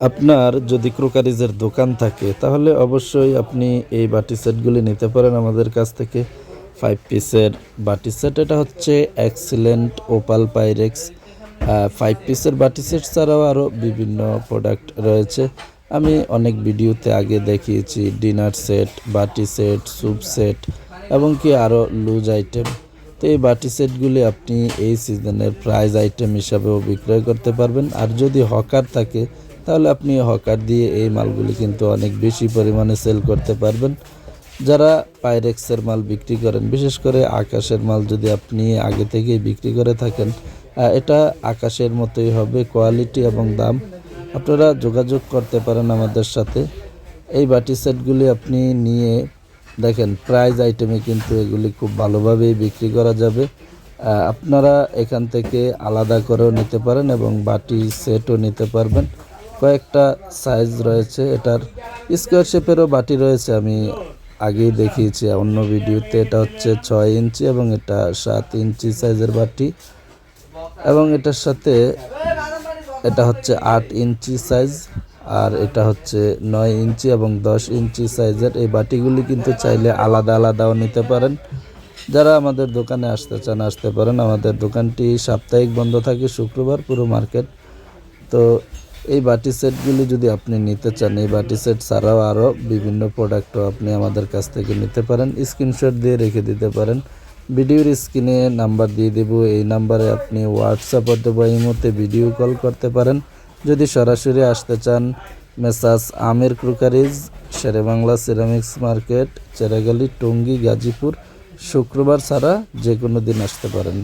আপনার যদি ক্রোকারিজের দোকান থাকে, তাহলে অবশ্যই আপনি এই বাটি সেটগুলি নিতে পারেন আমাদের কাছ থেকে। ফাইভ পিসের বাটি সেট, এটা হচ্ছে এক্সিলেন্ট ওপাল পাইরেক্স ফাইভ পিসের বাটি সেট ছাড়াও আরও বিভিন্ন প্রোডাক্ট রয়েছে। আমি অনেক ভিডিওতে আগে দেখিয়েছি ডিনার সেট বাটি সেট স্যুপ সেট এবং কি আরও লুজ আইটেম তো এই বাটি সেটগুলি আপনি এই সিজনের প্রাইজ আইটেম হিসাবেও বিক্রয় করতে পারবেন। আর যদি হকার থাকে তাহলে আপনি হকার দিয়ে এই মালগুলি কিন্তু অনেক বেশি পরিমাণে সেল করতে পারবেন। যারা পাইরেক্সের মাল বিক্রি করেন, বিশেষ করে আকাশের মাল যদি আপনি আগে থেকেই বিক্রি করে থাকেন এটা আকাশের মতোই হবে কোয়ালিটি এবং দাম। আপনারা যোগাযোগ করতে পারেন আমাদের সাথে। এই বাটি সেটগুলি আপনি নিয়ে দেখেন প্রাইজ আইটেমে কিন্তু এগুলি খুব ভালোভাবেই বিক্রি করা যাবে। আপনারা এখান থেকে আলাদা করেও নিতে পারেন এবং বাটি সেটও নিতে পারবেন। কয়েকটা সাইজ রয়েছে, এটার স্কোয়ার শেপেরও বাটি রয়েছে, আমি আগেই দেখিয়েছি অন্য ভিডিওতে এটা হচ্ছে ছয় ইঞ্চি এবং এটা সাত ইঞ্চি সাইজের বাটি, এবং এটার সাথে এটা হচ্ছে আট ইঞ্চি সাইজ আর এটা হচ্ছে নয় ইঞ্চি এবং দশ ইঞ্চি সাইজের এই বাটিগুলি কিন্তু চাইলে আলাদা আলাদাও নিতে পারেন। যারা আমাদের দোকানে আসতে চান, আসতে পারেন। আমাদের দোকানটি সাপ্তাহিক বন্ধ থাকে শুক্রবার, পুরো মার্কেট। তো এই বাটি সেটগুলি যদি আপনি নিতে চান, এই বাটি সেট ছাড়াও আরও বিভিন্ন প্রোডাক্টও আপনি আমাদের কাছ থেকে নিতে পারেন। স্ক্রিনশট দিয়ে রেখে দিতে পারেন। ভিডিওর স্ক্রিনে নাম্বার দিয়ে দেব। এই নাম্বারে আপনি হোয়াটসঅ্যাপ অথবা ইমোতে ভিডিও কল করতে পারেন। যদি সরাসরি আসতে চান, Messrs Amer crockeries, Sherebangla ceramics market, Cheragali, Tongi, Gazipur, শুক্রবার ছাড়া যে কোনো দিন আসতে পারেন।